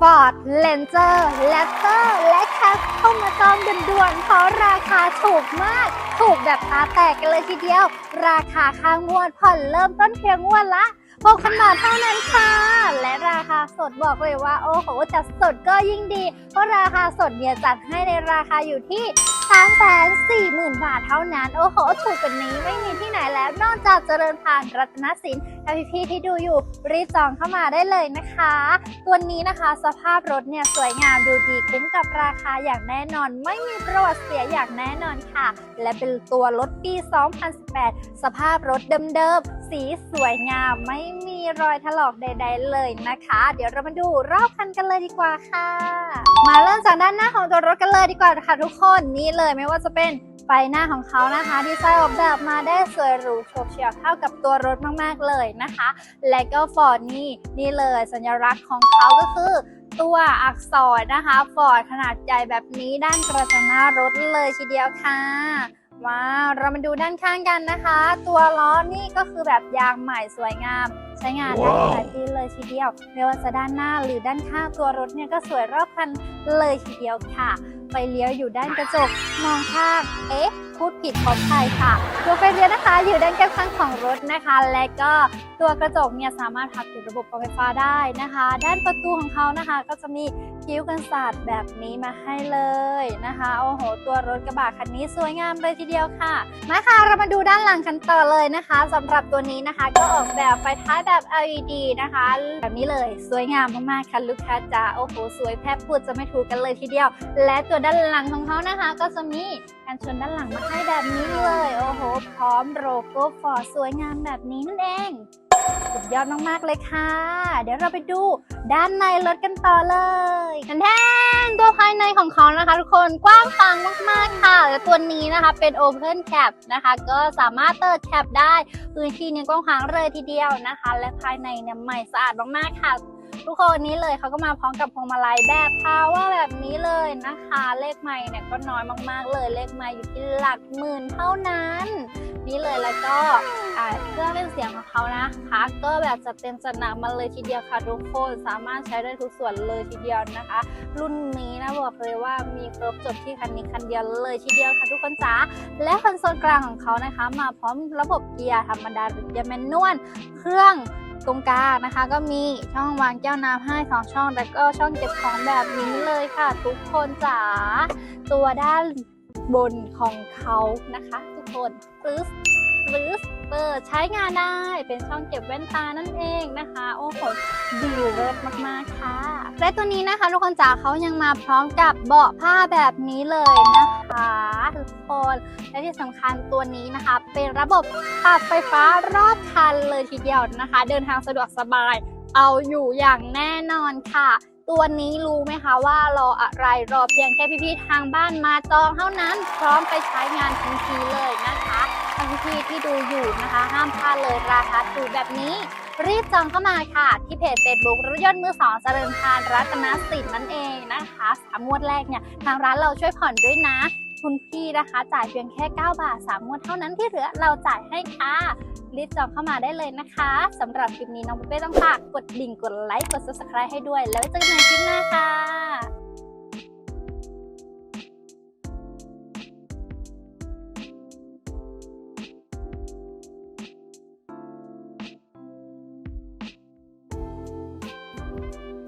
Ford Ranger Raptor และแคปเข้ามาจองด่วนเพราะราคาถูกมาก ถูกแบบตาแตกกันเลยทีเดียว ราคาค่างวดผ่อนเริ่มต้นเพียงงวดละ6,000บาทเท่านั้นค่ะ และราคาสดบอกเลยว่า โอ้โหจัดสดก็ยิ่งดี เพราะราคาสดเนี่ยจัดให้ในราคาอยู่ที่ 3 4 0 0 0 0 บาทเท่านั้น โอ้โห ถูกกว่านี้ไม่มีที่ไหนแล้ว นอกจากเจริญพานรัตนสินถ้าพี่ๆที่ดูอยู่รีบจองเข้ามาได้เลยนะคะ ตัวนี้นะคะสภาพรถเนี่ยสวยงามดูดีคุ้มกับราคาอย่างแน่นอน ไม่มีประวัติเสียอย่างแน่นอนค่ะ และเป็นตัวรถปี 2018 สภาพรถเดิมๆ สีสวยงามไม่มี รอยถลอกใด ๆ เลยนะคะ เดี๋ยวเรามาดูรอบคันกันเลยดีกว่าค่ะ มาเริ่มจากด้านหน้าของตัวรถกันเลยดีกว่าค่ะทุกคนนี่เลยไม่ว่าจะเป็นไฟหน้าของเขานะคะดีไซน์ออกแบบมาได้สวยหรูโฉบเฉี่ยวเข้ากับตัวรถมาก ๆ เลยนะคะ และก็ฟอร์ดนี่นี่เลยสัญลักษณ์ของเขาก็คือตัวอักษรนะคะฟอร์ดขนาดใหญ่แบบนี้ด้านกระจังหน้ารถเลยทีเดียวค่ะ ว้าวเรามาดูด้านข้างกันนะคะ ตัวล้อนี่ก็คือแบบยางใหม่สวยงาม ใช้งานได้ว้าวหลายปีเลยทีเดียวไม่ว่าจะด้านหน้าหรือด้านข้างตัวรถเนี่ยก็สวยรอบคันเลยทีเดียวค่ะไฟเลี้ยวอยู่ด้านกระจกมองข้างเอ๊ะ พูดผิดขออภัยค่ะ ตัวไฟเลี้ยวนะคะ อยู่ด้านข้างของรถนะคะ และก็ตัวกระจกเนี่ยสามารถพับถึงระบบกรองไฟฟ้าได้นะคะ ด้านประตูของเขานะคะ ก็จะมีคิ้วกันศาสตร์แบบนี้มาให้เลยนะคะโอ้โห ตัวรถกระบะคันนี้สวยงามเลยทีเดียวค่ะมาค่ะเรามาดูด้านหลังกันต่อเลยนะคะสำหรับตัวนี้นะคะ ก็ออกแบบไฟท้ายแบบ LED นะคะ แบบนี้เลยสวยงามมากๆค่ะลูกค้าจ๋าโอ้โหสวยแทบพูดจะไม่ถูกกันเลยทีเดียว และตัวด้านหลังของเขานะคะ ก็จะมี การชนด้านหลังมาให้แบบนี้เลย โอ้โห พร้อมโลโก้ฟอร์ดสวยงามแบบนี้นั่นเองสุดยอดมากๆเลยค่ะ เดี๋ยวเราไปดูด้านในรถกันต่อเลยแทนตัวภายในของเขานะคะ ทุกคนกว้างขวางมากๆค่ะและตัวนี้นะคะเป็น Open Cap นะคะ ก็สามารถเติร์ดแคปได้พื้นที่เนี่ยกว้างขวางเลยทีเดียวนะคะ และภายในเนี่ยใหม่สะอาดมากๆค่ะ ทุกคนนี้เลยเขาก็มาพร้อมกับพวงมาลัยแบบพาวว่าแบบนี้เลยนะคะ เลขไม่เนี่ยก็น้อยมากๆเลยเลขไม่อยู่ที่หลักหมื่นเท่านั้น นี่เลยแล้วก็เครื่องเล่นเสียงของเขานะคะก็แบบจะเต็มจัดหนักมาเลยทีเดียวค่ะทุกคนสามารถใช้ได้ทุกส่วนเลยทีเดียวนะคะ รุ่นนี้นะบอกเลยว่ามีครบจบที่คันนี้คันเดียวเลยทีเดียวค่ะทุกคนจ๋าและคอนโซลกลางของเขานะคะ มาพร้อมระบบเกียร์ธรรมดาหรือเกียร์แมนนวลเครื่อง ตรงกลางนะคะ ก็มีช่องวางแก้วน้ำให้สองช่องแล้วก็ช่องเก็บของแบบนี้เลยค่ะ ทุกคนจ๋าตัวด้านบนของเขานะคะ ทุกคนปึ๊บปึ๊บเปิดใช้งานได้เป็นช่องเก็บแว่นตานั่นเองนะคะ โอ้โหดีเลิศมากๆค่ะ และตัวนี้นะคะทุกคนจ๋าเขายังมาพร้อมกับเบาะผ้าแบบนี้เลยนะคะทุกคนและที่สำคัญตัวนี้นะคะ เป็นระบบปรับไฟฟ้ารอบคันเลยทีเดียวนะคะ เดินทางสะดวกสบาย เอาอยู่อย่างแน่นอนค่ะ ตัวนี้รู้ไหมคะว่ารออะไรรอเพียงแค่พี่ๆทางบ้านมาจองเท่านั้น พร้อมไปใช้งานทันทีเลยนะคะท่านพี่ๆที่ดูอยู่นะคะ ห้ามพลาดเลยราคาถูกแบบนี้ รีบจองเข้ามาค่ะ ที่เพจ Facebook รถยนต์มือสองเจริญพานรัตนสินนั่นเองนะคะสามงวดแรกเนี่ยทางร้านเราช่วยผ่อนด้วยนะ คุณพี่นะคะจ่ายเพียงแค่ 9 บาท3งวดเท่านั้นที่เหลือเราจ่ายให้ค่ะรีบจองเข้ามาได้เลยนะคะสำหรับคลิปนี้น้องปุ๊เป้ต้องฝากกดดิ่งกดไลค์กด subscribe ให้ด้วย แล้วเจอกันในคลิปหน้าค่ะ